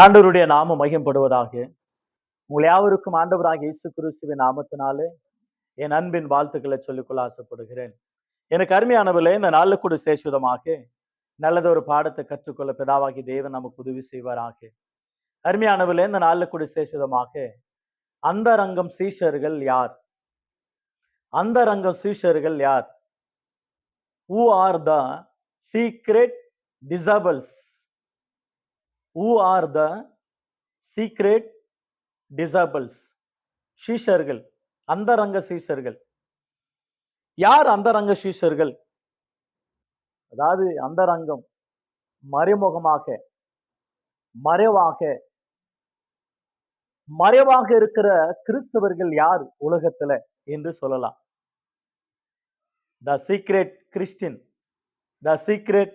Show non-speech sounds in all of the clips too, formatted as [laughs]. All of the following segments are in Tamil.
ஆண்டவருடைய நாமம் மகிம்படுவதாக உங்கள் யாவருக்கும் ஆண்டவராக இயேசு கிறிஸ்துவின் நாமத்தினாலே என் அன்பின் வாழ்த்துக்களை சொல்லிக்கொள்ள ஆசைப்படுகிறேன். எனக்கு அருமையானவில் இந்த நாளில் கூட சேஷுதமாக நல்லதொரு பாடத்தை கற்றுக்கொள்ள பிதாவாகி தேவன் நமக்கு உதவி செய்வாராக. அருமையானவர்களே இந்த நாளில் கூட சேஷுதமாக அந்தரங்கம் சீஷர்கள் யார்? அந்தரங்கம் சீஷர்கள் யார்? Who are the secret disciples who are the secret disciples சீஷர்கள். அந்தரங்க சீஷர்கள். யார் அந்தரங்க சீஷர்கள்? அதாவது அந்தரங்கம் மறைமுகமாக மறைவாக மறைவாக இருக்கிற கிறிஸ்தவர்கள் யார் உலகத்துல என்று சொல்லலாம். The secret Christian the secret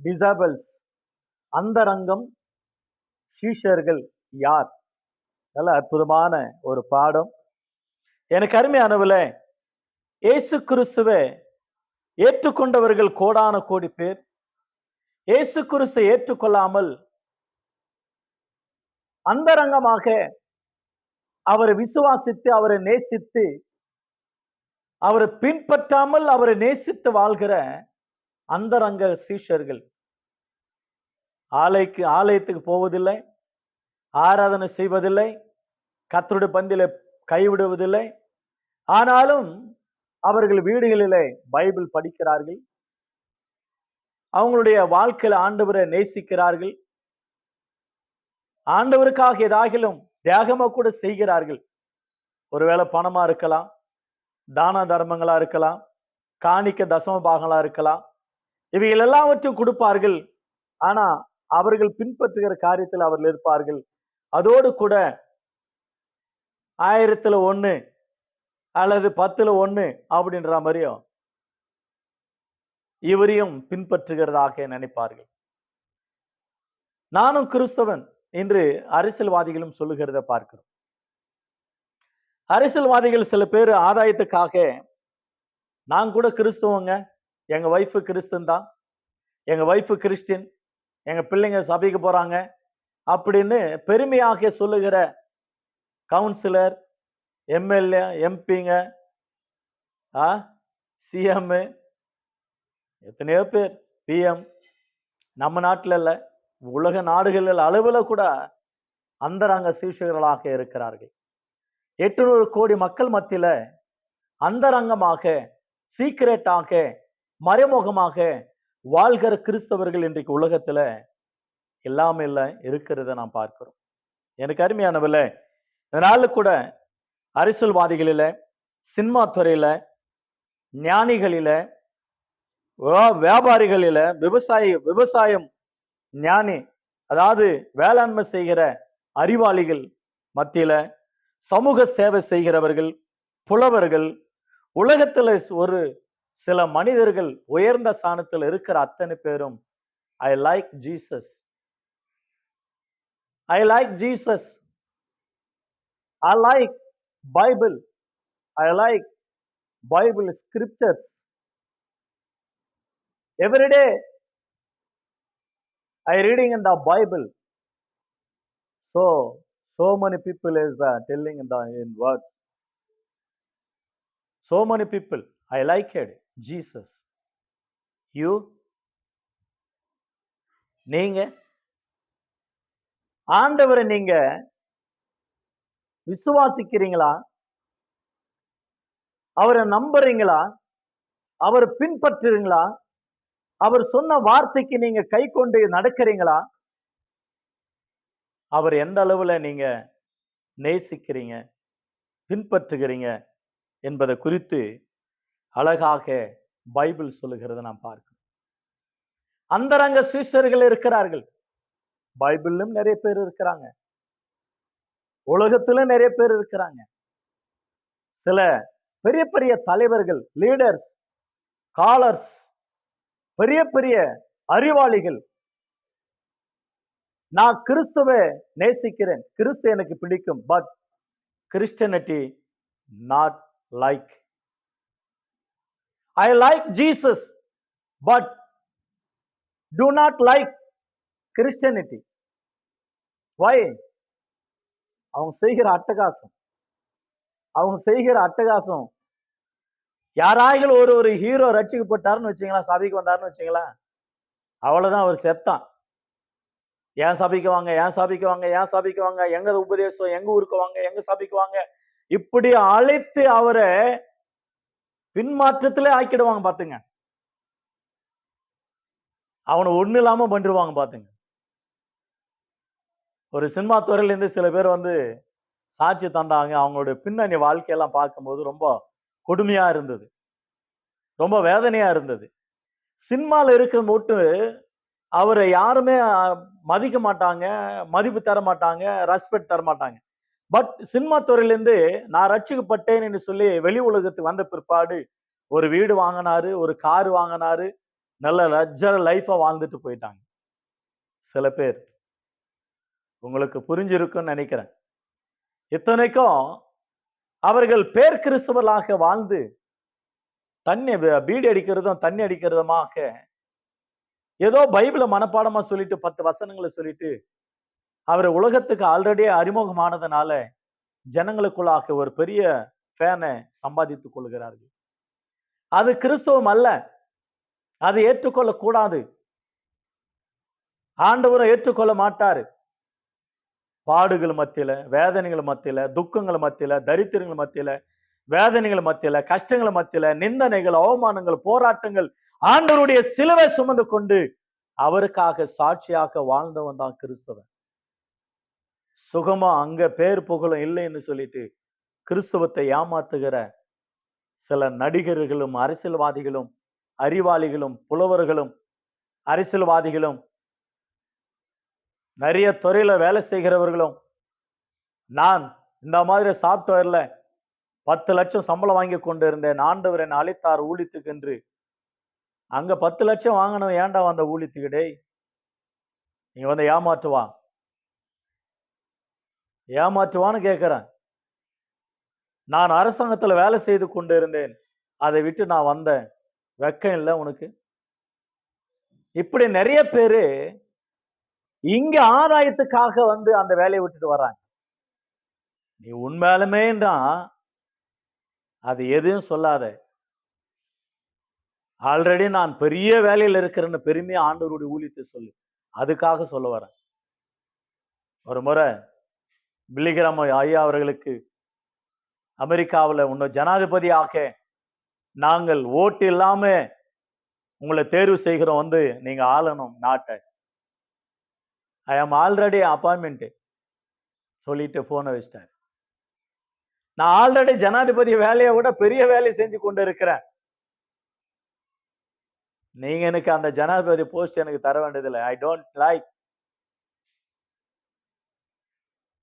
disciples அந்தரங்கம் சீஷர்கள் யார்? நல்ல அற்புதமான ஒரு பாடம். எனக்கு அருமையானவில் இயேசு கிறிஸ்துவை ஏற்றுக்கொண்டவர்கள் கோடான கோடி பேர். இயேசு கிறிஸ்துவை ஏற்றுக்கொள்ளாமல் அந்தரங்கமாக அவரை விசுவாசித்து அவரை நேசித்து அவரை பின்பற்றாமல் அவரை நேசித்து வாழ்கிற அந்தரங்க சீஷர்கள். ஆலைக்கு ஆலயத்துக்கு போவதில்லை. ஆராதனை செய்வதில்லை. கத்தருடைய பந்தில கைவிடுவதில்லை. ஆனாலும் அவர்கள் வீடுகளிலே பைபிள் படிக்கிறார்கள். அவங்களுடைய வாழ்க்கையில ஆண்டவரை நேசிக்கிறார்கள். ஆண்டவருக்காக ஏதாகிலும் தியாகமா கூட செய்கிறார்கள். ஒருவேளை பணமா இருக்கலாம் தான தர்மங்களா இருக்கலாம் காணிக்க தசம பாகங்களா இருக்கலாம். இவைகள் எல்லாவற்றையும் கொடுப்பார்கள். ஆனா அவர்கள் பின்பற்றுகிற காரியத்தில் அவர்கள் இருப்பார்கள். அதோடு கூட ஆயிரத்துல ஒன்று அல்லது பத்துல ஒன்று அப்படின்ற மாதிரியும் இவரையும் பின்பற்றுகிறதாக நினைப்பார்கள். நானும் கிறிஸ்தவன் என்று அரசியல்வாதிகளும் சொல்லுகிறத பார்க்கிறோம். அரசியல்வாதிகள் சில பேர் ஆதாயத்துக்காக நான் கூட கிறிஸ்தவங்க எங்க ஒய்ஃபு கிறிஸ்தன் தான் எங்க ஒய்ஃபு கிறிஸ்டின் எங்கள் பிள்ளைங்க சபைக்கு போகிறாங்க அப்படின்னு பெருமையாக சொல்லுகிற கவுன்சிலர் எம்எல்ஏ எம்பிங்க ஆ சிஎம் எத்தனையோ பேர் பிஎம் நம்ம நாட்டில் இல்லை உலக நாடுகளில் அளவில் கூட அந்தரங்க சீஷர்களாக இருக்கிறார்கள். எட்டுநூறு கோடி மக்கள் மத்தியில் அந்தரங்கமாக சீக்கிரட்டாக மறைமுகமாக வாழ்கிற கிறிஸ்தவர்கள் இன்றைக்கு உலகத்தில் எல்லாமே இல்லை இருக்கிறத நாம் பார்க்கிறோம். எனக்கு அருமையானவில் இதனால கூட அரசியல்வாதிகளில் சினிமா துறையில் ஞானிகளில் வியாபாரிகளில் விவசாய விவசாயம் ஞானி அதாவது வேளாண்மை செய்கிற அறிவாளிகள் மத்தியில் சமூக சேவை செய்கிறவர்கள் புலவர்கள் உலகத்தில் ஒரு சில மனிதர்கள் உயர்ந்த ஸ்தானத்தில் இருக்கிற அத்தனை பேரும் I like Jesus I like Jesus I like Bible I like Bible scriptures everyday I reading in the Bible so so many people is the telling in the in words. So many people i like it. Jesus you நீங்க. ஆண்டவரை நீங்க விசுவாசிக்கிறீங்களா? அவரை நம்புறீங்களா? அவரை பின்பற்றுறீங்களா? அவர் சொன்ன வார்த்தைக்கு நீங்க கை கொண்டு நடக்கிறீங்களா? அவர் எந்த அளவுல நீங்க நேசிக்கிறீங்க? பின்பற்றுகிறீங்க? என்பதை குறித்து அழகாக பைபிள் சொல்லுகிறத நாம் பார்க்கிறோம் அந்தரங்க சீஷர்கள் இருக்கிறார்கள். பைபிளிலும் நிறைய பேர் இருக்கிறாங்க. உலகத்திலும் நிறைய பேர் இருக்கிறாங்க. சில பெரிய பெரிய தலைவர்கள் லீடர்ஸ் காலர்ஸ் பெரிய பெரிய அறிவாளிகள். நான் கிறிஸ்துவை நேசிக்கிறேன். கிறிஸ்து எனக்கு பிடிக்கும். But Christianity not like I like Jesus but do not like Christianity. Why அவங்க செய்கிற அட்டகாசம். அவங்க செய்கிற அட்டகாசம். யாராயிலும் ஒரு ஒரு ஹீரோ ரட்சிக்கப்பட்டாருன்னு வச்சுங்களா சபைக்கு வந்தாருன்னு வச்சுங்களேன் அவ்வளவுதான் அவர் செத்தான். ஏன் சபைக்கு வாங்க ஏன் சபைக்கு வாங்க ஏன் சபைக்கு வாங்க எங்க உபதேசம் எங்க ஊருக்கு வாங்க எங்க சபைக்கு வாங்க இப்படி அழைத்து அவரை பின்மாற்றத்திலே ஆக்கிடுவாங்க பாத்துங்க. அவனை ஒண்ணு இல்லாம பண்ணிடுவாங்க பாத்துங்க. ஒரு சினிமா துறையில இருந்து சில பேர் வந்து சாட்சி தந்தாங்க. அவங்களுடைய பின்னணி வாழ்க்கையெல்லாம் பார்க்கும்போது ரொம்ப கொடுமையா இருந்தது. ரொம்ப வேதனையா இருந்தது. சினிமாவில் இருக்க மட்டும் அவரை யாருமே மதிக்க மாட்டாங்க மதிப்பு தர மாட்டாங்க ரெஸ்பெக்ட் தர மாட்டாங்க. பட் சினிமா துறையிலேருந்து நான் ரட்சிக்கப்பட்டேன் என்று சொல்லி வெளி உலகத்துக்கு வந்த பிற்பாடு ஒரு வீடு வாங்கினாரு ஒரு கார் வாங்கினாரு நல்ல லஜ்ஜர லைஃபை வாழ்ந்துட்டு போயிட்டாங்க. சில பேர். உங்களுக்கு புரிஞ்சிருக்குன்னு நினைக்கிறேன். இத்தனைக்கும் அவர்கள் பேர் கிறிஸ்தவர்களாக வாழ்ந்து தண்ணி பீடி அடிக்கிறதும் தண்ணி அடிக்கிறதுமாக ஏதோ பைபிளை மனப்பாடமா சொல்லிட்டு பத்து வசனங்களை சொல்லிட்டு அவர் உலகத்துக்கு ஆல்ரெடி அறிமுகமானதுனால ஜனங்களுக்குள்ளாக ஒரு பெரிய ஃபேனை சம்பாதித்துக் கொள்கிறார்கள். அது கிறிஸ்தவம் அல்ல. அது ஏற்றுக்கொள்ள கூடாது. ஆண்டவரை ஏற்றுக்கொள்ள மாட்டாரு. பாடுகள் மத்தியில வேதனைகள் மத்தியில துக்கங்கள் மத்தியில தரித்திரங்கள் மத்தியில வேதனைகள் மத்தியில கஷ்டங்கள் மத்தியில நிந்தனைகள் அவமானங்கள் போராட்டங்கள் ஆண்டவருடைய சிலுவை சுமந்து கொண்டு அவருக்காக சாட்சியாக வாழ்ந்தவன் தான் கிறிஸ்தவன். சுகமா அங்க பேர் புகழும் இல்லைன்னு சொல்லிட்டு கிறிஸ்தவத்தை ஏமாத்துகிற சில நடிகர்களும் அரசியல்வாதிகளும் அறிவாளிகளும் புலவர்களும் அரசியல்வாதிகளும் நிறைய துறையில வேலை செய்கிறவர்களும் நான் இந்த மாதிரி சாப்ட்வேர்ல பத்து லட்சம் சம்பளம் வாங்கி கொண்டு இருந்தேன் ஆண்டவர் என்னை அழைத்தார் ஊழித்துக்கு என்று. அங்க பத்து லட்சம் வாங்கணும். ஏன்டா வந்த ஊழித்துக்கிடே நீ வந்து ஏமாற்றுவான். ஏமாற்றுவான்னு கேட்குறேன் நான் அரசாங்கத்துல வேலை செய்து கொண்டு இருந்தேன் அதை விட்டு நான் வந்தேன். வெக்கம் இல்லை உனக்கு. இப்படி நிறைய பேரு இங்க ஆதாயத்துக்காக வந்து அந்த வேலையை விட்டுட்டு வர்றாங்க. நீ உண்மையாலுமேன்றா அது எதையும் சொல்லாத. ஆல்ரெடி நான் பெரிய வேலையில இருக்கிறேன்னு பெருமையாக ஆண்டவருடைய ஊழியத்தை சொல்லு. அதுக்காக சொல்ல வரேன். ஒரு முறை பில்லிகிராம ஐயா அவர்களுக்கு அமெரிக்காவில் உன்னை ஜனாதிபதியாக நாங்கள் ஓட்டு இல்லாம உங்களை தேர்வு செய்கிறோம் வந்து நீங்க ஆளணும் நாட்டை. ஐ ஆம் ஆல்ரெடி அப்பாயின்மெண்ட் சொல்லிட்டு போனை வச்சிட்டார். நான் ஆல்ரெடி ஜனாதிபதி வேலையை விட பெரிய வேலையை செஞ்சு கொண்டு இருக்கிறேன் நீங்க எனக்கு அந்த ஜனாதிபதி போஸ்ட் எனக்கு தர வேண்டியதில்லை. ஐ டோன்ட் லைக்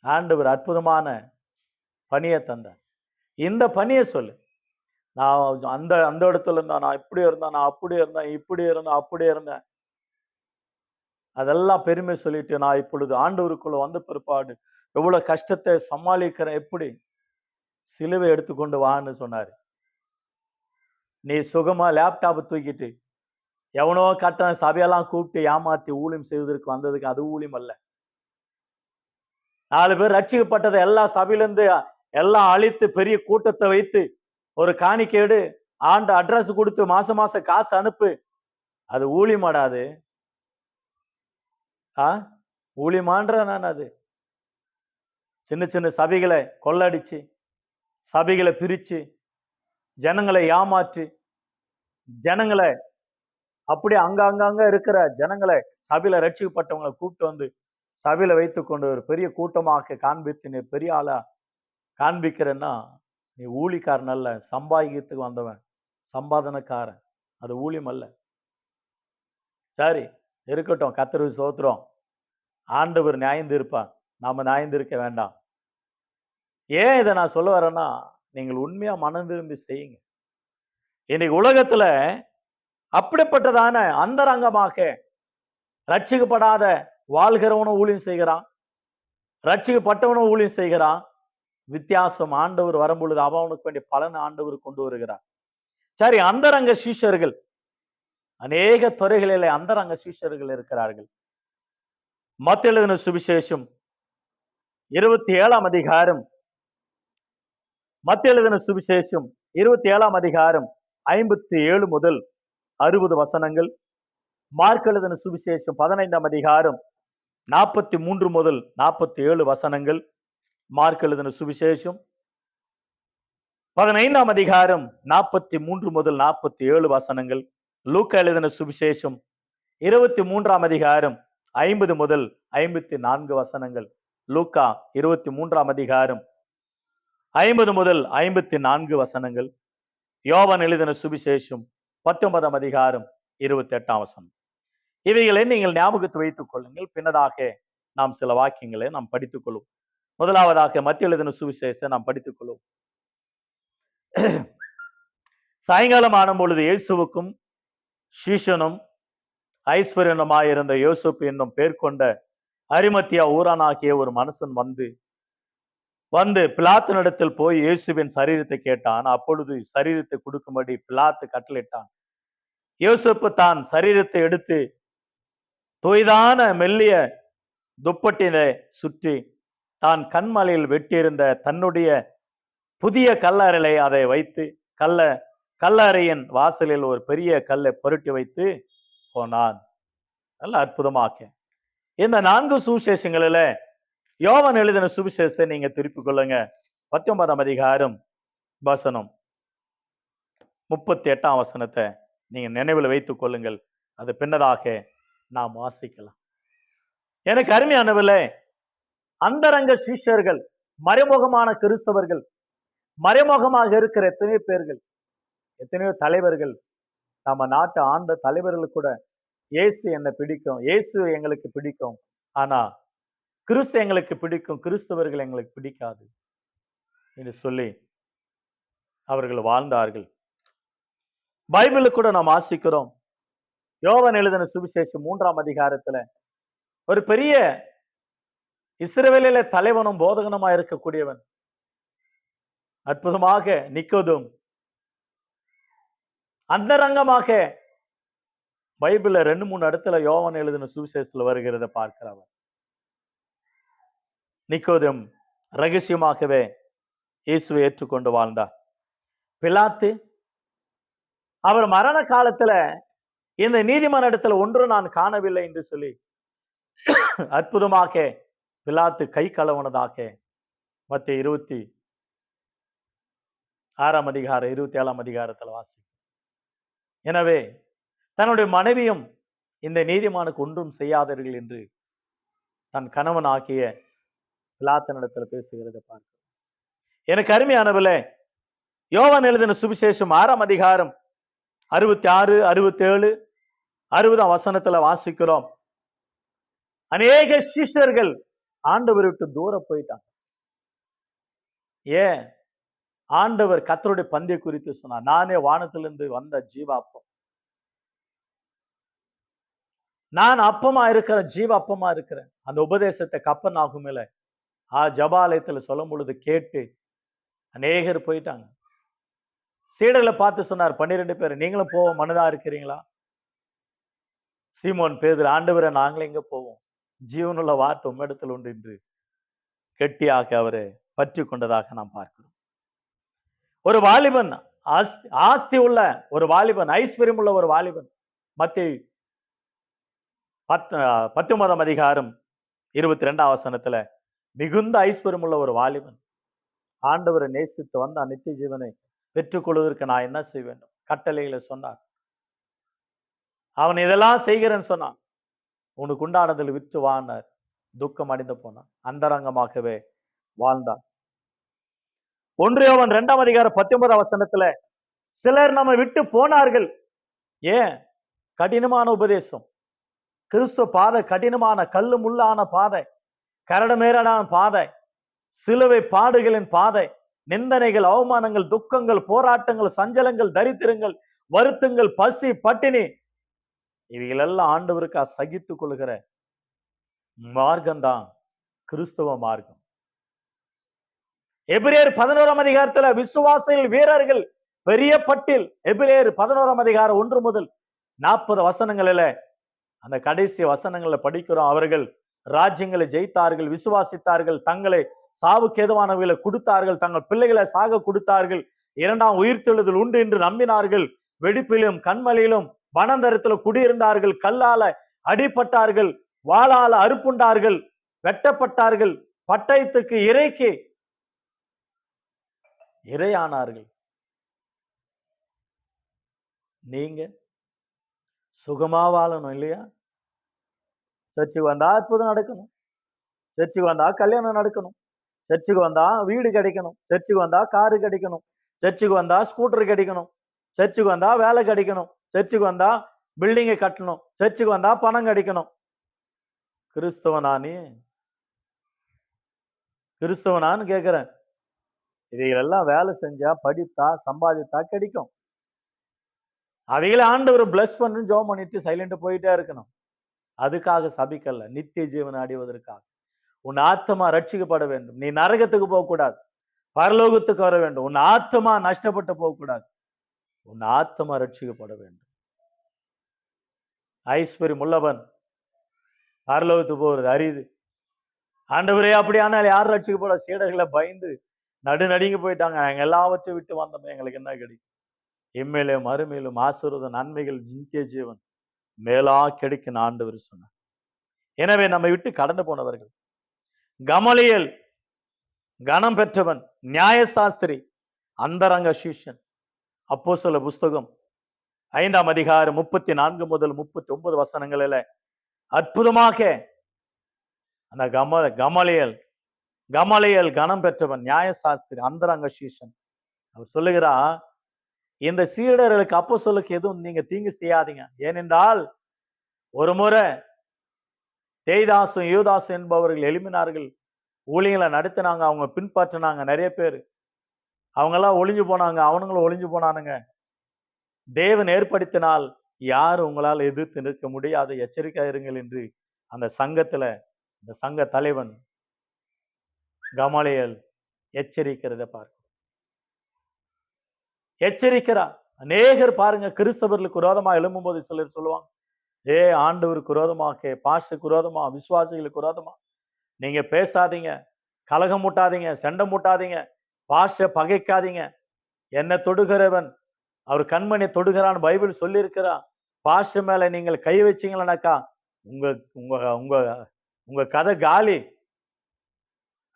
ஆண்டவர் அற்புதமான பணியை தந்தார். இந்த பணியை சொல்லு. நான் அந்த அந்த இடத்துல இருந்தேன் நான் இப்படி இருந்தேன் நான் அப்படி இருந்தேன் இப்படி இருந்தேன் அப்படி இருந்தேன். அதெல்லாம் பெருமை சொல்லிட்டு நான் இப்பொழுது ஆண்டவருக்குள்ள வந்த பிற்பாடு எவ்வளவு கஷ்டத்தை சமாளிக்கிறேன் எப்படி? சிலுவை எடுத்துக்கொண்டு வான்னு சொன்னார். நீ சுகமாக லேப்டாப்பை தூக்கிட்டு எவனோ கட்டண சபையெல்லாம் கூப்பிட்டு ஏமாத்தி ஊழியம் செய்வதற்கு வந்ததுக்கு அது ஊழியம் அல்ல. நாலு பேர் ரட்சிக்கப்பட்டதை எல்லா சபையிலேருந்து எல்லாம் அழித்து பெரிய கூட்டத்தை வைத்து ஒரு காணிக்கேடு ஆண்டு அட்ரஸ் கொடுத்து மாச மாசம் காசு அனுப்பு. அது ஊழியமாடாது ஆ? ஊழியமான்ற நான் அது. சின்ன சின்ன சபைகளை கொள்ளடிச்சு சபைகளை பிரித்து ஜனங்களை ஏமாற்றி ஜனங்களை அப்படி அங்க இருக்கிற ஜனங்களை சபையில ரட்சிக்கப்பட்டவங்களை கூப்பிட்டு வந்து சபையில வைத்துக்கொண்டு ஒரு பெரிய கூட்டமாக காண்பித்து நீ பெரிய ஆளா காண்பிக்கிறேன்னா நீ ஊழிக்காரன் அல்ல சம்பாதிக்கிறதுக்கு வந்தவன் சம்பாதனக்காரன். அது ஊழியம் அல்ல. சரி இருக்கட்டும் கத்தரு சோத்துறோம். ஆண்டவர் நியாயந்து நாம் நாம வேண்டாம். ஏன் இதை நான் சொல்ல வரேன்னா நீங்கள் உண்மையாக மனம் திரும்பி செய்யுங்க. இன்னைக்கு உலகத்துல அப்படிப்பட்டதான அந்தரங்கமாக ரட்சிக்கப்படாத வாழ்கிறவனும் ஊழியம் செய்கிறான். ரட்சிக்கப்பட்டவனும் ஊழியம் செய்கிறான். வித்தியாசம் ஆண்டவர் வரும்பொழுது அவனுக்கு வேண்டிய பலன் ஆண்டவர் கொண்டு வருகிறார். சரி அந்தரங்க சீஷர்கள். அநேக துறைகளிலே அந்தரங்க சீஷர்கள் இருக்கிறார்கள். மத்த சுவிசேஷம் இருபத்தி ஏழாம் அதிகாரம். மத்திய எழுதின சுவிசேஷம் இருபத்தி ஏழாம் அதிகாரம் ஐம்பத்தி ஏழு முதல் அறுபது வசனங்கள். மார்க் எழுதின சுவிசேஷம் பதினைந்தாம் அதிகாரம் நாற்பத்தி மூன்று முதல் நாற்பத்தி ஏழு வசனங்கள். மார்க் எழுதின சுவிசேஷம். பதினைந்தாம் அதிகாரம் நாற்பத்தி மூன்று முதல் நாற்பத்தி ஏழு வசனங்கள். லூக்கா எழுதின சுவிசேஷம். இருபத்தி மூன்றாம் அதிகாரம் ஐம்பது முதல் ஐம்பத்தி நான்கு வசனங்கள். லூக்கா இருபத்தி மூன்றாம் அதிகாரம் ஐம்பது முதல் ஐம்பத்தி நான்கு வசனங்கள். யோவான் எழுதின சுவிசேஷம் பத்தொன்பதாம் அதிகாரம் இருபத்தி எட்டாம் வசனம். இவைகளை நீங்கள் ஞாபகத்து வைத்துக் கொள்ளுங்கள். பின்னதாக நாம் சில வாக்கியங்களை நாம் படித்துக் கொள்வோம் முதலாவதாக மத்திய எழுதின சுவிசேஷம் நாம் படித்துக் கொள்வோம் சாயங்காலம் ஆனும் பொழுது இயேசுவுக்கும் சீஷனும் ஐஸ்வர்யனுமாயிருந்த யோசுப் என்னும் பேர் கொண்ட அரிமத்தியா ஊரானாகிய ஒரு மனுஷன் வந்து வந்து பிலாத்தினிடத்தில் போய் இயேசுவின் சரீரத்தை கேட்டான். அப்பொழுது சரீரத்தை கொடுக்கும்படி பிலாத்து கட்டளிட்டான் யோசுப்பு தான் சரீரத்தை எடுத்து தொய்தான மெல்லிய துப்பட்டினை சுற்றி தான் கண்மலையில் வெட்டியிருந்த தன்னுடைய புதிய கல்லறையை அதை வைத்து கல்ல கல்லறையின் வாசலில் ஒரு பெரிய கல்லை புரட்டி வைத்து போனான். நல்ல அற்புதமாக்க இந்த நான்கு சுவிசேஷங்களில யோவன் எழுதின சுவிசேஷத்தை நீங்க திருப்பிக் கொள்ளுங்க. பத்தொன்பதாம் அதிகாரம் வசனம். முப்பத்தி எட்டாம் வசனத்தை நீங்க நினைவில் வைத்துக் கொள்ளுங்கள். அது பின்னதாக நாம் வாசிக்கலாம். எனக்கு அருமையானவில்லை அந்தரங்க சீஷர்கள் மறைமுகமான கிறிஸ்தவர்கள் மறைமுகமாக இருக்கிற எத்தனையோ பேர்கள் எத்தனையோ தலைவர்கள் நம்ம நாட்டு ஆண்ட தலைவர்கள் கூட இயேசு என்னை பிடிக்கும் இயேசு எங்களுக்கு பிடிக்கும். ஆனா கிறிஸ்து எங்களுக்கு பிடிக்கும் கிறிஸ்தவர்கள் எங்களுக்கு பிடிக்காது என்று சொல்லி அவர்கள் வாழ்ந்தார்கள். பைபிளு கூட நாம் ஆசிக்கிறோம் யோவன் எழுதின சுவிசேஷம் மூன்றாம் அதிகாரத்துல ஒரு பெரிய இஸ்ரவேலில தலைவனும் போதகனுமா இருக்கக்கூடியவன். அற்புதமாக நிக்கோதும். அந்தரங்கமாக பைபிள்ல ரெண்டு மூணு இடத்துல யோவன் எழுதின சுவிசேஷத்துல வருகிறத பார்க்கிறவர் நிக்கோதும் ரகசியமாகவே இயேசுவை ஏற்றுக்கொண்டு வாழ்ந்தார். பிலாத்து அவர் மரண காலத்துல இந்த நீதிமன்ற இடத்துல ஒன்று நான் காணவில்லை என்று சொல்லி அற்புதமாக பிலாத்து கை கலவனதாக மத்திய இருபத்தி ஆறாம் அதிகாரம் இருபத்தி ஏழாம் அதிகாரத்தில் வாசி எனவே தன்னுடைய மனைவியும் இந்த நீதிமானுக்கு ஒன்றும் செய்யாதவர்கள் என்று தன் கணவன் ஆக்கிய பிலாத்தனிடத்தில் பேசுகிறத பார்க்கிறோம். எனக்கு அருமையானவில்லை யோவான் எழுதின சுவிசேஷம் ஆறாம் அதிகாரம் அறுபத்தி ஆறு அறுபத்தேழு அறுபதாம் வசனத்துல வாசிக்கிறோம். அநேக சிஷ்யர்கள் ஆண்டவர் விட்டு தூரம் போயிட்டாங்க. ஏன்? ஆண்டவர் கத்தருடைய பந்திய குறித்து சொன்னார். நானே வானத்திலிருந்து வந்த ஜீவாப்பம். நான் அப்பமா இருக்கிறேன் ஜீவ அப்பமா இருக்கிறேன். அந்த உபதேசத்தை கப்பன் ஆகுமில்ல. ஆ ஜபாலயத்துல சொல்லும் பொழுது கேட்டு அநேகர் போயிட்டாங்க. சீடர்களை பார்த்து சொன்னார் பன்னிரெண்டு பேர் நீங்களும் போக மனதா இருக்கிறீங்களா? சீமோன் பேதர் ஆண்டவரை நாங்களும் எங்க போவோம்? ஜீவனுள்ள வார்த்தை உம்மிடத்தில் உண்டு என்று கெட்டியாக அவரை பற்றி கொண்டதாக நாம் பார்க்கிறோம். ஒரு வாலிபன் ஆஸ்தி ஆஸ்தி உள்ள ஒரு வாலிபன் ஐஸ்வர்யம் உள்ள ஒரு வாலிபன் மத்திய பத் பத்தொன்பதாம் அதிகாரம் இருபத்தி ரெண்டாம் வசனத்துல மிகுந்த ஐஸ்வர்யம் உள்ள ஒரு வாலிபன் ஆண்டவரை நேசித்து வந்த நித்திய ஜீவனை பெற்றுக்கொள்வதற்கு நான் என்ன செய்ய வேண்டும் கட்டளைகளை சொன்னார். அவன் இதெல்லாம் செய்கிறேன்னு சொன்னான். உனக்கு உண்டானதில் விற்று வாழ்ந்தார் துக்கம் அடைந்து போனான். அந்தரங்கமாகவே வாழ்ந்தான். ஒன்றியவன் இரண்டாம் அதிகாரம் பத்தொன்பது அவசரத்துல சிலர் நம்ம விட்டு போனார்கள். ஏன்? கடினமான உபதேசம். கிறிஸ்துவ பாதை கடினமான கல்லு முள்ளான பாதை கரடமேரடான பாதை சிலுவை பாடுகளின் பாதை நிந்தனைகள் அவமானங்கள் துக்கங்கள் போராட்டங்கள் சஞ்சலங்கள் தரித்திரங்கள் வருத்தங்கள் பசி பட்டினி இவைகளெல்லாம் ஆண்டவருக்கா சகித்து கொள்கிற மார்க்கம்தான் கிறிஸ்தவ மார்க்கம். எபிரேர் பதினோராம் அதிகாரத்துல விசுவாசிகள் வீரர்கள் பெரிய பட்டில் எபிரேர் பதினோராம் அதிகாரம் ஒன்று முதல் நாற்பது வசனங்களில அந்த கடைசி வசனங்களை படிக்கிறோம். அவர்கள் ராஜ்யங்களை ஜெயித்தார்கள் விசுவாசித்தார்கள் தங்களை சாவுக்கு கொடுத்தார்கள் தங்கள் பிள்ளைகளை சாக கொடுத்தார்கள் இரண்டாம் உயிர்த்தெழுதல் உண்டு என்று நம்பினார்கள் வெடிப்பிலும் கண்மலையிலும் வனந்தரத்துல குடியிருந்தார்கள் கல்லால அடிபட்டார்கள் வாளால அறுப்புண்டார்கள் வெட்டப்பட்டார்கள் பட்டயத்துக்கு இறைக்கு இரையானார்கள். நீங்க சுகமா வாழணும் இல்லையா? சர்ச்சுக்கு வந்தா அற்புதம் நடக்கணும். சர்ச்சுக்கு வந்தா கல்யாணம் நடக்கணும். சர்ச்சுக்கு வந்தா வீடு கிடைக்கணும். சர்ச்சுக்கு வந்தா காரு கிடைக்கணும். சர்ச்சுக்கு வந்தா ஸ்கூட்டர் கிடைக்கணும். சர்ச்சுக்கு வந்தா வேலை கிடைக்கணும். சர்ச்சுக்கு வந்தா பில்டிங்கை கட்டணும். சர்ச்சுக்கு வந்தா பணம் கிடைக்கணும். கிறிஸ்தவனானே கிறிஸ்தவனான்னு கேட்குறேன் இவைகளெல்லாம் வேலை செஞ்சா படித்தா சம்பாதித்தா கிடைக்கும். அவைகளை ஆண்டவர் பிளஸ் பண்ணு ஜோம் பண்ணிட்டு சைலண்ட் போயிட்டே இருக்கணும். அதுக்காக சபிக்கல்ல நித்திய ஜீவனை அடைவதற்காக. உன் ஆத்மா ரட்சிக்கப்பட வேண்டும். நீ நரகத்துக்கு போகக்கூடாது. பரலோகத்துக்கு வர வேண்டும். உன் ஆத்மா நஷ்டப்பட்டு போகக்கூடாது. உன் ஆத்மா ரட்சிக்கப்பட வேண்டும். ஐஸ்வர்யம் உள்ளவன் பரலோகத்துக்கு போகிறது அரிது. ஆண்டவரே அப்படியானால் யார் ரட்சிக்கப்பட சீடர்களை பயந்து நடுநடுங்கி போயிட்டாங்க. நாங்க எல்லாவற்றையும் விட்டு வந்தோமே எங்களுக்கு என்ன கிடைக்கும்? இம்மையிலும் அருமையிலும் ஆசீர்வாத நன்மைகள் நித்திய ஜீவன் மேலா கிடைக்கும் ஆண்டவர் சொன்னார். எனவே நம்மை விட்டு கடந்து போனவர்கள் கமலியல் கணம் பெற்றவன் நியாயசாஸ்திரி அந்தரங்க சீஷன் அப்போ சில புஸ்தகம் ஐந்தாம் அதிகாரம் முப்பத்தி நான்கு முதல் முப்பத்தி ஒன்பது வசனங்களில அற்புதமாக அந்த கம கமலியல் கமலியல் கணம் பெற்றவன் நியாயசாஸ்திரி அந்தரங்க சீஷன் அவர் சொல்லுகிறா இந்த சீடர்களுக்கு அப்போ சொல்லுக்கு எதுவும் நீங்க தீங்கு செய்யாதீங்க. ஏனென்றால் ஒரு முறை தேய்தாசும் யூதாசும் என்பவர்கள் எழுப்பினார்கள் ஊழியங்களை நடத்தினாங்க அவங்க பின்பற்றினாங்க நிறைய பேர். அவங்கெல்லாம் ஒளிஞ்சு போனாங்க அவனுங்களும் ஒளிஞ்சு போனானுங்க. தேவன் ஏற்படுத்தினால் யார் உங்களால் எதிர்த்து நிற்க முடியாது எச்சரிக்கை இருங்கள் என்று அந்த சங்கத்துல இந்த சங்க தலைவன் கமலியல் எச்சரிக்கிறத பார்க்க எச்சரிக்கிறார். அநேகர் பாருங்க கிறிஸ்தவர்களுக்கு விரோதமா எழும்பும்போது சிலர் சொல்லுவாங்க ஏ ஆண்டவருக்கு கே பாஷுக்கு விரோதமா விசுவாசிகளுக்கு விரோதமா? நீங்க பேசாதீங்க கலகம் மூட்டாதீங்க சண்டை மூட்டாதீங்க பாஷ பகைக்காதீங்க. என்னை தொடுகிறவன் அவர் கண்மணி தொடுகிறான்னு பைபிள் சொல்லியிருக்கிறா பாஷ மேலே நீங்கள் கை வச்சீங்களனாக்கா உங்க உங்க உங்க உங்க கதை காலி.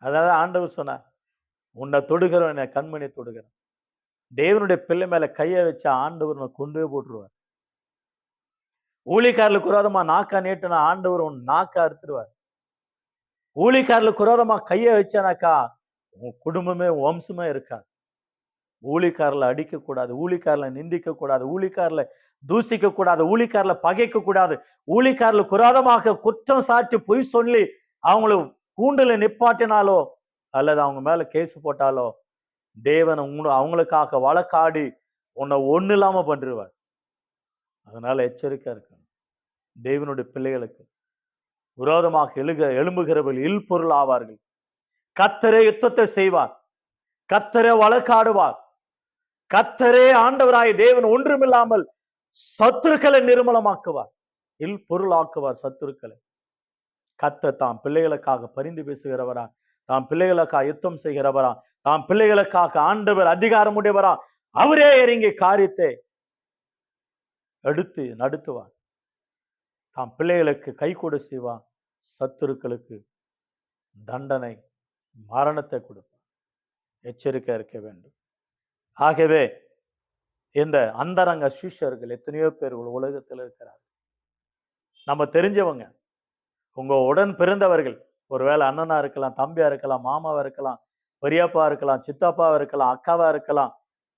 அதாவது ஆண்டவர் சொன்னார் உன்னை தொடுகிறவன் என் கண்மணி தொடுகிறான். தேவனுடைய பிள்ளை மேல கையை வச்ச ஆண்டவர் நான் கொண்டு போய் போட்டுருவார். ஊழிக்காரில் குரோதமா நாக்கா நீட்டுனா ஆண்டவர் உன் நாக்கா அறுத்துருவார். ஊழிக்காரில் குரோதமா கையை வச்சானாக்கா உன் குடும்பமே வம்சமே இருக்காது. ஊழிக்காரில் அடிக்கக்கூடாது ஊழிக்காரில் நிந்திக்கக்கூடாது ஊழிக்காரில் தூசிக்கக்கூடாது ஊழிக்காரில் பகைக்கக்கூடாது ஊழிக்காரில் குராதமாக குற்றம் சாட்டி பொய் சொல்லி அவங்கள கூண்டில் நிப்பாட்டினாலோ அல்லது அவங்க மேலே கேஸ் போட்டாலோ தேவன் உங்க அவங்களுக்காக வழக்காடி உன்னை ஒன்றும் இல்லாமல் பண்ணிடுவார் அதனால் எச்சரிக்கையாக இருக்கணும். தேவனுடைய பிள்ளைகளுக்கு விரோதமாக எழுக எழும்புகிறவர்கள் இல் பொருள் ஆவார்கள். கத்தரே யுத்தத்தை செய்வார். கத்தரே வழக்காடுவார். கத்தரே ஆண்டவராய் தேவன் ஒன்றுமில்லாமல் சத்துருக்களை நிர்மலமாக்குவார். இல் பொருளாக்குவார் சத்துருக்களை. கத்த தாம் பிள்ளைகளுக்காக பரிந்து பேசுகிறவரா? தாம் பிள்ளைகளுக்காக யுத்தம் செய்கிறவரா? தாம் பிள்ளைகளுக்காக ஆண்டவர் அதிகாரமுடையவரா அவரே இறங்கி காரியத்தை எடுத்து நடத்துவார். தாம் பிள்ளைகளுக்கு கை கூட செய்வார். சத்துருக்களுக்கு தண்டனை மரணத்தை கொடுப்பார் எச்சரிக்கை இருக்க வேண்டும். ஆகவே இந்த அந்தரங்க சிஷ்யர்கள் எத்தனையோ பேர் உலகத்தில் இருக்கிறார்கள். நம்ம தெரிஞ்சவங்க உங்க உடன் பிறந்தவர்கள் ஒருவேளை அண்ணனா இருக்கலாம் தம்பியா இருக்கலாம் மாமாவா இருக்கலாம் பெரியப்பா இருக்கலாம் சித்தப்பாவா இருக்கலாம் அக்காவா இருக்கலாம்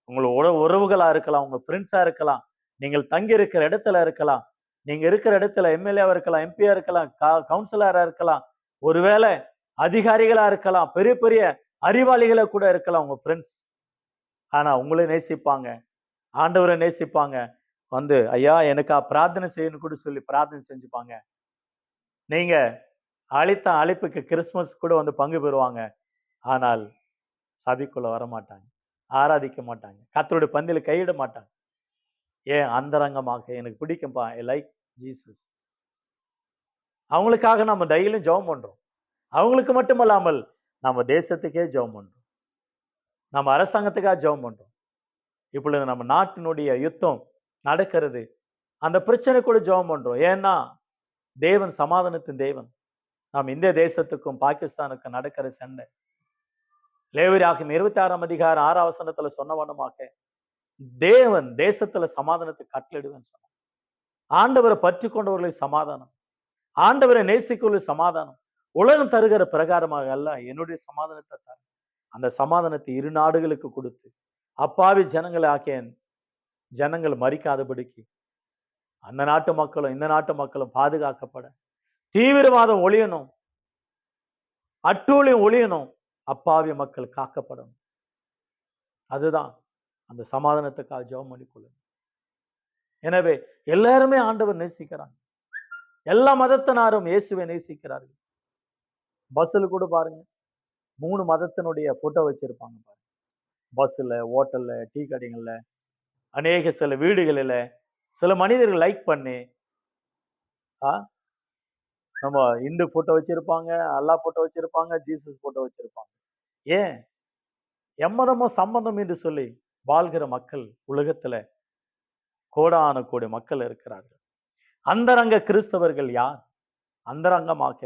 உங்களோட உறவுகளா இருக்கலாம் உங்க ஃப்ரெண்ட்ஸா இருக்கலாம் நீங்கள் தங்கி இருக்கிற இடத்துல இருக்கலாம் நீங்க இருக்கிற இடத்துல எம்எல்ஏவா இருக்கலாம் எம்பியா இருக்கலாம் கவுன்சிலரா இருக்கலாம். ஒருவேளை அதிகாரிகளா இருக்கலாம் பெரிய பெரிய அறிவாளிகளை கூட இருக்கலாம் உங்க ஃப்ரெண்ட்ஸ் ஆனா உங்களை நேசிப்பாங்க. ஆண்டவரை நேசிப்பாங்க. வந்து ஐயா எனக்கா பிரார்த்தனை செய்யணும் கூட சொல்லி பிரார்த்தனை செஞ்சுப்பாங்க. நீங்க அழைத்த அழைப்புக்கு கிறிஸ்மஸ் கூட வந்து பங்கு பெறுவாங்க. ஆனால் சபைக்குள்ள வர மாட்டாங்க. ஆராதிக்க மாட்டாங்க. கத்தருடைய பந்தில கையிட மாட்டாங்க. ஏன்? அந்தரங்கமாக. எனக்கு பிடிக்கும்பா. ஐ லைக் ஜீசஸ் அவங்களுக்காக நம்ம டெய்லியும் ஜெபம் பண்றோம். அவங்களுக்கு மட்டுமல்லாமல் நம்ம தேசத்துக்கே ஜெபம் பண்றோம். நம்ம அரசாங்கத்துக்காக ஜெபம் பண்றோம். இப்பொழுது நம்ம நாட்டினுடைய யுத்தம் நடக்கிறது. அந்த பிரச்சனை கூட ஜெபம் பண்றோம். ஏன்னா தேவன் சமாதானத்தின் தேவன். நாம் இந்திய தேசத்துக்கும் பாகிஸ்தானுக்கும் நடக்கிற சண்டை. லேவரியாகும் இருபத்தி ஆறாம் அதிகாரம் ஆறாம் வசனத்துல சொன்னவனமாக தேவன் தேசத்துல சமாதானத்தை கட்டளிடுவேன்னு சொன்னான் ஆண்டவரை பற்றி கொண்டவர்களுக்கு சமாதானம். ஆண்டவரை நேசிக்கொள்ள சமாதானம். உலகம் தருகிற பிரகாரமாக அல்ல என்னுடைய சமாதானத்தை தர. அந்த சமாதானத்தை இரு நாடுகளுக்கு கொடுத்து அப்பாவி ஜனங்களை ஆக்கிய ஜனங்கள் மறிக்காதபடிக்கு அந்த நாட்டு மக்களும் இந்த நாட்டு மக்களும் பாதுகாக்கப்பட. தீவிரவாதம் ஒழியணும். அட்டூழியம் ஒழியணும். அப்பாவி மக்கள் காக்கப்படணும். அதுதான். அந்த சமாதானத்துக்காக ஜெபம் பண்ணிக்கொள்ளணும் எனவே எல்லாருமே ஆண்டவர் நேசிக்கிறாங்க எல்லா மதத்தினாரும் இயேசுவை நேசிக்கிறார்கள். பஸ்ஸில் கூட பாருங்கள் மூணு மதத்தினுடைய ஃபோட்டோ வச்சுருப்பாங்க பாருங்க. பஸ்ஸில் ஹோட்டலில் டீ கடைகளில் அநேக சில வீடுகளில் சில மனிதர்கள் லைக் பண்ணி ஆ? நம்ம இந்து ஃபோட்டோ வச்சுருப்பாங்க அல்லா ஃபோட்டோ வச்சுருப்பாங்க ஜீசஸ் ஃபோட்டோ வச்சுருப்பாங்க. ஏன்? எம்மதமோ சம்மந்தம் என்று சொல்லி வாழ்கிற மக்கள் உலகத்தில் கோடான கோடி மக்கள் இருக்கிறார்கள். அந்தரங்க கிறிஸ்தவர்கள் யார்? அந்தரங்கமாக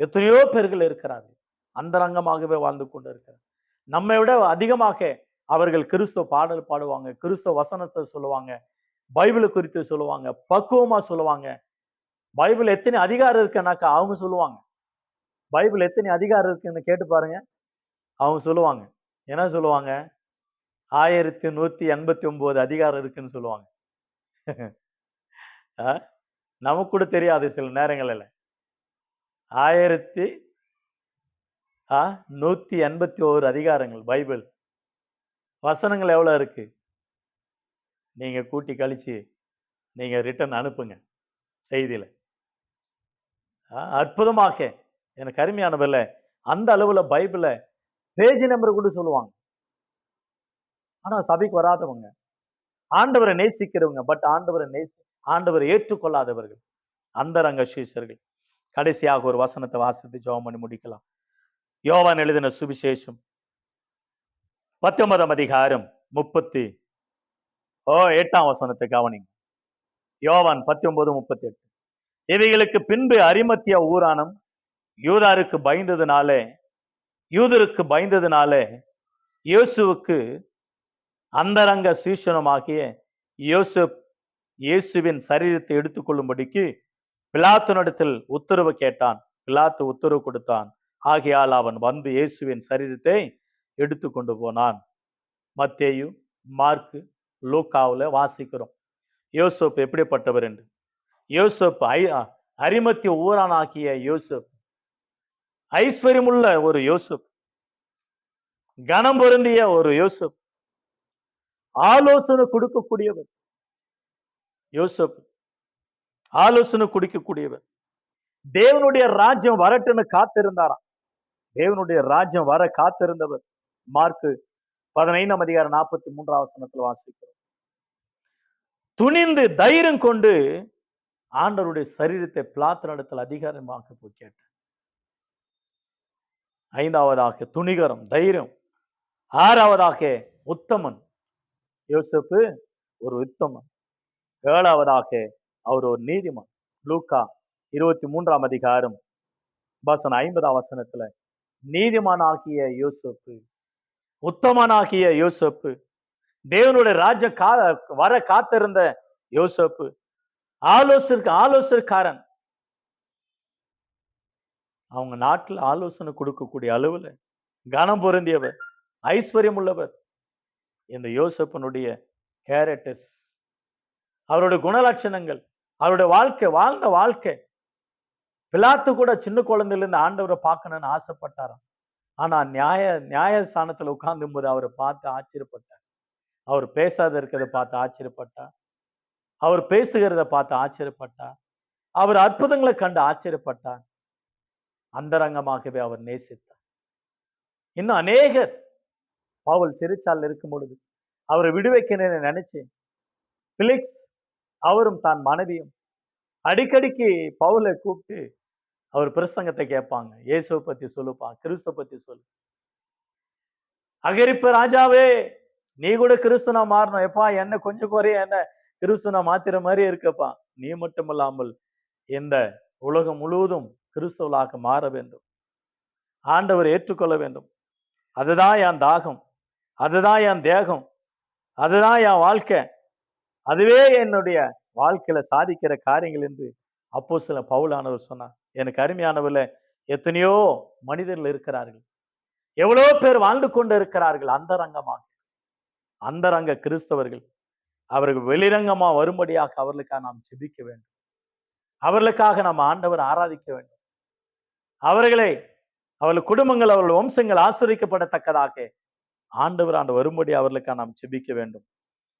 எத்தனையோ பேர்கள் இருக்கிறார்கள். அந்தரங்கமாகவே வாழ்ந்து கொண்டு இருக்கிறார் நம்மை விட அதிகமாக அவர்கள் கிறிஸ்துவ பாடல் பாடுவாங்க கிறிஸ்துவ வசனத்தை சொல்லுவாங்க பைபிளை குறித்து சொல்லுவாங்க பக்குவமா சொல்லுவாங்க. பைபிள் எத்தனை அதிகாரம் இருக்குன்னாக்கா அவங்க சொல்லுவாங்க. பைபிள் எத்தனை அதிகாரம் இருக்குன்னு கேட்டு பாருங்க. அவங்க சொல்லுவாங்க. என்ன சொல்லுவாங்க? ஆயிரத்தி நூத்தி எண்பத்தி ஒன்பது அதிகாரம் இருக்குன்னு சொல்லுவாங்க. [laughs] ஆ? நமக்கு கூட தெரியாது சில நேரங்களில். ஆயிரத்தி ஆ நூற்றி எண்பத்தி ஓரு அதிகாரங்கள் பைபிள். வசனங்கள் எவ்வளோ இருக்குது நீங்கள் கூட்டி கழித்து நீங்கள் ரிட்டர்ன் அனுப்புங்க செய்தியில். ஆ, அற்புதமாக. எனக்கு அருமையானவர்ல அந்த அளவில் பைபிளில் பேஜ் நம்பர் கூட சொல்லுவாங்க. ஆனால் சபைக்கு வராதவங்க. ஆண்டவரை நேசிக்கிறவங்க பட் ஆண்டவரை நேசி ஆண்டவரை ஏற்றுக்கொள்ளாதவர்கள் அந்தரங்க சீசர்கள் கடைசியாக ஒரு வசனத்தை வாசித்து ஜோம் பண்ணி முடிக்கலாம். யோவான் எழுதின சுவிசேஷம் பத்தொன்பதாம் அதிகாரம் முப்பத்தி ஓ எட்டாம் வசனத்தை கவனிங்க. யோவான் பத்தொன்பது முப்பத்தி எட்டு இவைகளுக்கு பின்பு அரிமத்திய ஊரானம் யூதாருக்கு பயந்ததுனாலே யூதருக்கு பயந்ததுனாலே இயேசுவுக்கு அந்தரங்க சீஷனமாகிய யோசப் இயேசுவின் சரீரத்தை எடுத்துக்கொள்ளும்படிக்கு பிலாத்துனிடத்தில் உத்தரவு கேட்டான். பிலாத்து உத்தரவு கொடுத்தான். ஆகையால் அவன் வந்து இயேசுவின் சரீரத்தை எடுத்து கொண்டு போனான். மத்தேயு மார்க்கு லூக்காவில் வாசிக்கிறோம். யோசப் எப்படிப்பட்டவர் என்று? யோசப் ஐ அரிமத்திய ஊரானாக்கிய யோசப் ஐஸ்வர்யமுள்ள ஒரு யோசப் கனம் பொருந்திய ஒரு யோசப் ஆலோசனை கொடுக்கக்கூடியவர். யோசப் ஆலோசனை கொடுக்கக்கூடியவர் தேவனுடைய ராஜ்யம் வரட்டுன்னு காத்திருந்தாராம். தேவனுடைய ராஜ்யம் வர காத்திருந்தவர் மார்க்கு பதினைந்தாம் அதிகாரம் நாற்பத்தி மூன்றாம் வசனத்தில் வாசிக்கிறோம். துணிந்து தைரியம் கொண்டு ஆண்டவருடைய சரீரத்தை பிளாத்து நடத்தல் அதிகாரமாக போய் கேட்டார். ஐந்தாவதாக துணிகரம் தைரியம். ஆறாவதாக உத்தமன். யோசப்பு ஒரு உத்தமன். ஏழாவதாக அவர் ஒரு நீதிமான். லூக்கா இருபத்தி மூன்றாம் அதிகாரம் வசனம் ஐம்பதாம் வசனத்துல நீதிமானாகிய யோசப்பு உத்தமனாகிய யோசப்பு தேவனுடைய ராஜ கா வர காத்திருந்த யோசப்பு ஆலோசருக்கு ஆலோசனைக்காரன் அவங்க நாட்டில் ஆலோசனை கொடுக்கக்கூடிய அளவுல கனம் பொருந்தியவர் ஐஸ்வர்யம் உள்ளவர். இந்த யோசப்பனுடைய கேரக்டர்ஸ் அவருடைய குணலட்சணங்கள் அவருடைய வாழ்க்கை வாழ்ந்த வாழ்க்கை. பிலாத்து கூட சின்ன குழந்தையிலேருந்து ஆண்டவரை பார்க்கணும்னு ஆசைப்பட்டாராம். ஆனா நியாய நியாயஸ்தானத்துல உட்கார்ந்தும் போது அவரை பார்த்து ஆச்சரியப்பட்டார். அவர் பேசாத இருக்கிறத பார்த்து ஆச்சரியப்பட்டார். அவர் பேசுகிறத பார்த்து ஆச்சரியப்பட்டார். அவர் அற்புதங்களை கண்டு ஆச்சரியப்பட்டார். அந்தரங்கமாகவே அவர் நேசித்தார். இன்னும் அநேகர் பாவல் சிறைச்சாலையில் இருக்கும் பொழுது அவரை விடுவிக்கணும்னு நினைச்சேன். பிலிக்ஸ் அவரும் தான் மனைவியும். அடிக்கடிக்கு பவுலை கூப்பிட்டு அவர் பிரசங்கத்தை கேட்பாங்க. இயேசுவை பத்தி சொல்லுப்பா கிறிஸ்துவ பத்தி சொல்லு. அகரிப்பு ராஜாவே நீ கூட கிறிஸ்துனா மாறணும். எப்பா என்ன கொஞ்சம் குறைய என்ன கிறிஸ்துனா மாத்திர மாதிரி இருக்கப்பா. நீ மட்டும் இல்லாமல் இந்த உலகம் முழுவதும் கிறிஸ்துவலாக மாற வேண்டும். ஆண்டவர் ஏற்றுக்கொள்ள வேண்டும். அதுதான் என் தாகம். அதுதான் என் தேகம். அதுதான் என் வாழ்க்கை. அதுவே என்னுடைய வாழ்க்கையில சாதிக்கிற காரியங்கள் என்று அப்போ சில பவுலானவர் சொன்னார். எனக்கு அருமையானவர்ல எத்தனையோ மனிதர்கள் இருக்கிறார்கள். எவ்வளோ பேர் வாழ்ந்து கொண்டு இருக்கிறார்கள் அந்தரங்கமாக. அந்தரங்க கிறிஸ்தவர்கள். அவர்கள் வெளிரங்கமா வரும்படியாக அவர்களுக்காக நாம் ஜெபிக்க வேண்டும். அவர்களுக்காக நாம் ஆண்டவர் ஆராதிக்க வேண்டும். அவர்களை அவர்கள் குடும்பங்கள் அவர்கள் வம்சங்கள் ஆசிரியக்கப்படத்தக்கதாக ஆண்டவர் ஆண்டு வரும்படி அவர்களுக்காக நாம் ஜெபிக்க வேண்டும்.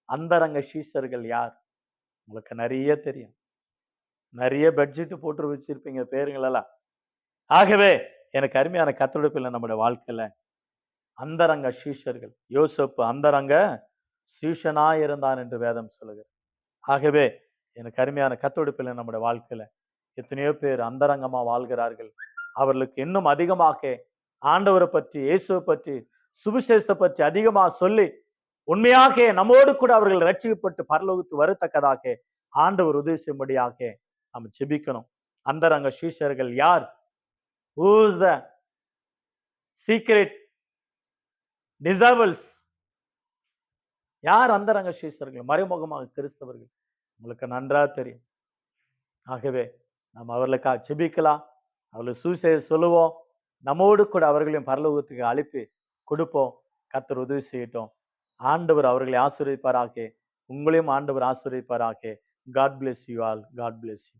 அந்தரங்க சீஷர்கள் யார்? உங்களுக்கு நிறைய தெரியும். நிறைய பட்ஜெட்டு போட்டு வச்சிருப்பீங்க பேருங்களெல்லாம் ஆகவே எனக்கு அருமையான கத்தொடுப்பில் நம்முடைய வாழ்க்கையில். அந்தரங்க சீஷர்கள் யோசப்பு அந்தரங்க சீஷனா இருந்தான் என்று வேதம் சொல்லுகிறது. ஆகவே எனக்கு அருமையான கத்தொடுப்பில் நம்முடைய வாழ்க்கையில். எத்தனையோ பேர் அந்தரங்கமாக வாழ்கிறார்கள். அவர்களுக்கு இன்னும் அதிகமாக ஆண்டவரை பற்றி இயேசுவை பற்றி சுவிசேஷத்தை பற்றி அதிகமாக சொல்லி உண்மையாக நம்மோடு கூட அவர்கள் ரட்சிக்கப்பட்டு பரலோகத்து வரத்தக்கதாக ஆண்டவர் உதவி செய்யும்படியாக நம்ம ஜெபிக்கணும். அந்தரங்க சீஷர்கள் யார்? ஹூஸ் த சீக்ரெட் டிசர்வல்ஸ் யார் அந்தரங்க சீஷர்கள்? மறைமுகமாக கிறிஸ்தவர்கள். உங்களுக்கு நன்றாக தெரியும். ஆகவே நாம் அவர்களுக்காக ஜெபிக்கலாம். அவர்களை சூசையை சொல்லுவோம். நம்மோடு கூட அவர்களையும் பரலோகத்துக்கு அழைப்பு கொடுப்போம். கத்தர் உதவி செய்யட்டும். ஆண்டவர் அவர்களை ஆசீர்வதிப்பாராக. உங்களையும் ஆண்டவர் ஆசீர்வதிப்பாராக. God bless you all God bless you